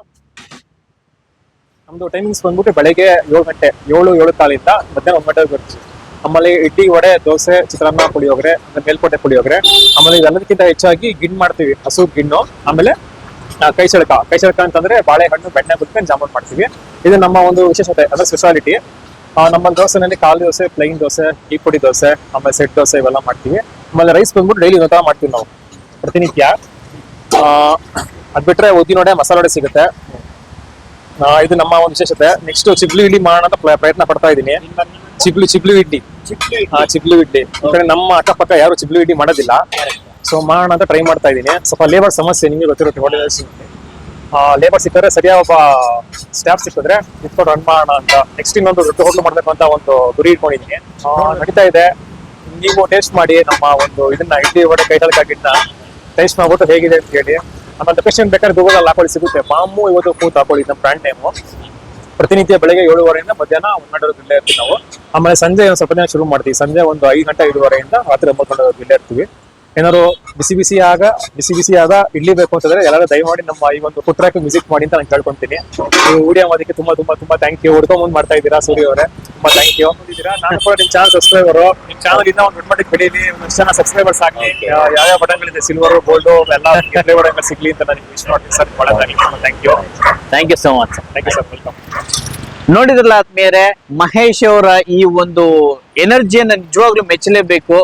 ನಮ್ದು ಟೈಮಿಂಗ್ಸ್ ಬಂದ್ಬಿಟ್ಟು ಬೆಳಗ್ಗೆ ಏಳು ಗಂಟೆ ಏಳು ಏಳು ಕಾಲಿಂದ ಮಧ್ಯಾಹ್ನ ಒಂದು ಗಂಟೆ ಬರ್ತೀವಿ. ಆಮೇಲೆ ಇಡ್ಲಿ, ವಡೆ, ದೋಸೆ, ಚಿತ್ರಾನ್ನ, ಪುಳಿಯೋಗರೆ ಮೇಲ್ಕೋಟೆ ಪುಳಿಯೋಗರೆ. ಆಮೇಲೆ ಇದೆಲ್ಲದಕ್ಕಿಂತ ಹೆಚ್ಚಾಗಿ ಗಿಣ್ ಮಾಡ್ತೀವಿ. ಹಸು, ಗಿಣ್ಣು, ಆಮೇಲೆ ಕೈಸಳಕ. ಕೈ ಚಳಕ ಕೈ ಅಂತಂದ್ರೆ ಬಾಳೆಹಣ್ಣು, ಬೆಣ್ಣೆ ಬಿಟ್ಕೊಂಡು ಜಾಮೂನ್ ಮಾಡ್ತೀವಿ. ಇದು ನಮ್ಮ ಒಂದು ವಿಶೇಷತೆ, ಅಂದ್ರೆ ಸ್ಪೆಷಾಲಿಟಿ ನಮ್ಮ ದೋಸೆನಲ್ಲಿ ಕಾಲು ದೋಸೆ ಪ್ಲೈನ್ ದೋಸೆ, ಈ ಪುಡಿ ದೋಸೆ, ಆಮೇಲೆ ಸೆಟ್ ದೋಸೆ ಇವೆಲ್ಲ ಮಾಡ್ತೀವಿ. ಆಮೇಲೆ ರೈಸ್ ಬಂದ್ಬಿಟ್ಟು ಡೈಲಿ ಒಂಥರ ಮಾಡ್ತೀವಿ ನಾವು. ಪ್ರತಿನಿತ್ಯ. ಅದ್ ಬಿಟ್ರೆ ಉದ್ದಿನ ವಡೆ, ಮಸಾಲೆ ವಡೆ ಸಿಗುತ್ತೆ. ಇದು ನಮ್ಮ ಒಂದು ವಿಶೇಷತೆ. ನೆಕ್ಸ್ಟ್ ಚಿಬ್ಲಿ ಇಡ್ಲಿ ಮಾಡೋಣ ಪ್ರಯತ್ನ ಪಡ್ತಾ ಇದ್ದೀನಿ. ಚಿಬ್ಲಿ ಚಿಪ್ಲಿ ಇಡ್ಲಿ. ಆ ಚಿಪ್ಲಿ ಇಡ್ಲಿ. ಯಾಕಂದ್ರೆ ನಮ್ಮ ಅಕ್ಕಪಕ್ಕ ಯಾರು ಚಿಪ್ಲಿ ಇಡ್ಲಿ ಮಾಡೋದಿಲ್ಲ. ಸೊ ಮಾಡೋಣ ಅಂತ ಟ್ರೈ ಮಾಡ್ತಾ ಇದ್ದೀನಿ. ಸ್ವಲ್ಪ ಲೇಬರ್ ಸಮಸ್ಯೆ ನಿಮಗೆ ಗೊತ್ತಿರುತ್ತೆ ಹೋಟೆಲ್ ಲೇಬರ್ ಸಿಕ್ಕಿದ್ರೆ ಸರಿಯಾದ ಒಬ್ಬ ಸ್ಟಾಫ್ ಸಿಕ್ಕಿದ್ರೆ ನಿಂತ್ಕೊಂಡು ರನ್ ಮಾಡೋಣ ಅಂತ. ನೆಕ್ಸ್ಟ್ ಇನ್ನೊಂದು ದೊಡ್ಡ ಹೋಟ್ಲು ಮಾಡಬೇಕು ಅಂತ ಒಂದು ಗುರಿ ಇಟ್ಕೊಂಡಿದ್ದೀನಿ. ನಡೀತಾ ಇದೆ. ನೀವು ಟೇಸ್ಟ್ ಮಾಡಿ ನಮ್ಮ ಒಂದು ಇದನ್ನ ಇಡ್ಲಿ ವಡೆ ಕೈಟಲ್ಕಾಗಿದ್ನ ಟೇಸ್ಟ್ ಮಾಡ್ಬಿಟ್ಟು ಹೇಗಿದೆ ಅಂತ ಹೇಳಿ. ಆಮೇಲೆ ಲೊಕೇಶನ್ ಬೇಕಾದ್ರೆ ಗೂಗಲ್ ಹಾಕೊಳ್ಳಿ ಸಿಗುತ್ತೆ. ಮಾಮು ಇವತ್ತು ಕೂತ್ ಹಾಕೊಳ್ಳಿ ನಮ್ಮ ಬ್ರ್ಯಾಂಡ್ ನೇಮು ಪ್ರತಿನಿತ್ಯ ಬೆಳಗ್ಗೆ ಏಳುವರೆಯಿಂದ ಮಧ್ಯಾಹ್ನ ಹನ್ನೆರಡು ಇಲ್ಲೇ ಇರ್ತೀವಿ ನಾವು. ಆಮೇಲೆ ಸಂಜೆ ಒಂದು ಸ್ವಲ್ಪ ದಿನ ಶುರು ಮಾಡ್ತೀವಿ. ಸಂಜೆ ಒಂದು ಐದು ಗಂಟೆ ಐದುವರೆಯಿಂದ ರಾತ್ರಿ ಒಂಬತ್ತು ಗಂಟೆ ಇಲ್ಲೇ ಇರ್ತೀವಿ. ಏನಾದ್ರು ಬಿಸಿ ಬಿಸಿ ಆಗ ಬಿಸಿ ಬಿಸಿ ಆದ ಇಡ್ಲಿ ಬೇಕು ಅಂತಂದ್ರೆ ಎಲ್ಲರೂ ದಯಮಾಡಿ ನಮ್ಮ ಈ ಒಂದು ಟ್ರ್ಯಾಕ್ ವಿಸಿಟ್ ಮಾಡಿ ಅಂತ ನಾನು ಕೇಳ್ಕೊಂತೀನಿ. ನೀವು ವಿಡಿಯೋ ಮಾಡೋದಕ್ಕೆ ತುಂಬಾ ತುಂಬಾ ತುಂಬಾ ಥ್ಯಾಂಕ್ ಯು ಹುಡ್ಕೊಂಡ್ ಮುಂದ್ ಮಾಡ್ತಾ ಇದ್ದೀರಾ ಸೂರ್ಯ ಅವರೇ? ತುಂಬಾ ಥ್ಯಾಂಕ್ ಯು ನಾನು ಕೂಡ ನಿಮ್ ಚಾನಲ್ ಸಬ್ಸ್ಕ್ರೈಬರ್ ನಿಮ್ ಚಾನಲ್ ಇಂದ ಒಂದು ಮಟ್ಟಿಗೆ ಬೆಳೀಲಿ. ಒಂದಷ್ಟು ಜನ ಸಬ್ಸ್ಕ್ರೈಬರ್ಸ್ ಆಗಲಿ. ಯಾವ ಬಟನ್ಗಳಿದೆ ಸಿಲ್ವರ್ ಗೋಲ್ಡ್ ಎಲ್ಲ ಬಟನ್ ಸಿಗ್ಲಿ ಅಂತ ನಾನು ವಿಶ್ ಮಾಡ್ತೀನಿ ಸರ್. ಬಹಳ thank you thank you so much thank you sir welcome ನೋಡಿದ್ರಲ್ಲ ಆದ್ಮೇಲೆ ಮಹೇಶ್ ಅವರ ಈ ಒಂದು ಎನರ್ಜಿಯನ್ನು ನಿಜವಾಗ್ಲೂ ಮೆಚ್ಚಲೇಬೇಕು.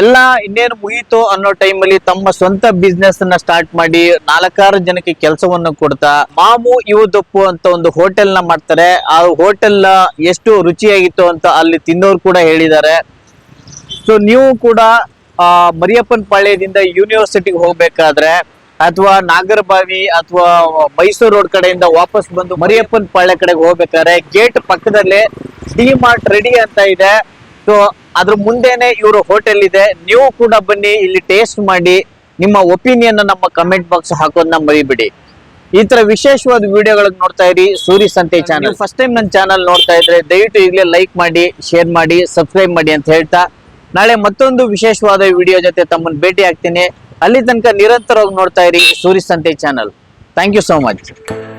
ಎಲ್ಲ ಇನ್ನೇನು ಮುಗೀತು ಅನ್ನೋ ಟೈಮಲ್ಲಿ ತಮ್ಮ ಸ್ವಂತ ಬಿಸ್ನೆಸ್ ಅನ್ನ ಸ್ಟಾರ್ಟ್ ಮಾಡಿ ನಾಲ್ಕಾರು ಜನಕ್ಕೆ ಕೆಲಸವನ್ನು ಕೊಡ್ತಾ, ಮಾಮು ಇವದಪ್ಪು ಅಂತ ಒಂದು ಹೋಟೆಲ್ನ ಮಾಡ್ತಾರೆ. ಆ ಹೋಟೆಲ್ ಎಷ್ಟು ರುಚಿಯಾಗಿತ್ತು ಅಂತ ಅಲ್ಲಿ ತಿನ್ನೋರು ಕೂಡ ಹೇಳಿದ್ದಾರೆ. ಸೊ ನೀವು ಕೂಡ ಮರಿಯಪ್ಪನ ಪಾಳ್ಯದಿಂದ ಯೂನಿವರ್ಸಿಟಿಗೆ ಹೋಗ್ಬೇಕಾದ್ರೆ, ಅಥವಾ ನಾಗರಬಾವಿ ಅಥವಾ ಮೈಸೂರು ರೋಡ್ ಕಡೆಯಿಂದ ವಾಪಸ್ ಬಂದು ಮರಿಯಪ್ಪನ ಪಾಳ್ಯ ಕಡೆಗೆ ಹೋಗ್ಬೇಕಾದ್ರೆ ಗೇಟ್ ಪಕ್ಕದಲ್ಲೇ ಡಿ ಮಾರ್ಟ್ ರೆಡಿ ಅಂತ ಇದೆ. ಸೊ ಅದ್ರ ಮುಂದೆನೆ ಇವರು ಹೋಟೆಲ್ ಇದೆ. ನೀವು ಕೂಡ ಬನ್ನಿ ಇಲ್ಲಿ ಟೇಸ್ಟ್ ಮಾಡಿ ನಿಮ್ಮ ಒಪಿನಿಯನ್ ನಮ್ಮ ಕಮೆಂಟ್ ಬಾಕ್ಸ್ ಹಾಕೋದನ್ನ ಮರಿಬಿಡಿ. ಈ ತರ ವಿಶೇಷವಾದ ವಿಡಿಯೋಗಳನ್ನ ನೋಡ್ತಾ ಇರಿ. Suri Sante channel first time ನನ್ನ ಚಾನಲ್ ನೋಡ್ತಾ ಇದ್ರೆ ದಯವಿಟ್ಟು ಈಗಲೇ ಲೈಕ್ ಮಾಡಿ ಶೇರ್ ಮಾಡಿ ಸಬ್ಸ್ಕ್ರೈಬ್ ಮಾಡಿ ಅಂತ ಹೇಳ್ತಾ. ನಾಳೆ ಮತ್ತೊಂದು ವಿಶೇಷವಾದ ವಿಡಿಯೋ ಜೊತೆ ತಮ್ಮನ್ನು ಭೇಟಿ ಆಗ್ತೀನಿ ಅಲ್ಲಿ ತನಕ ನಿರಂತರವಾಗಿ ನೋಡ್ತಾ ಇರಿ Suri Sante channel thank you so much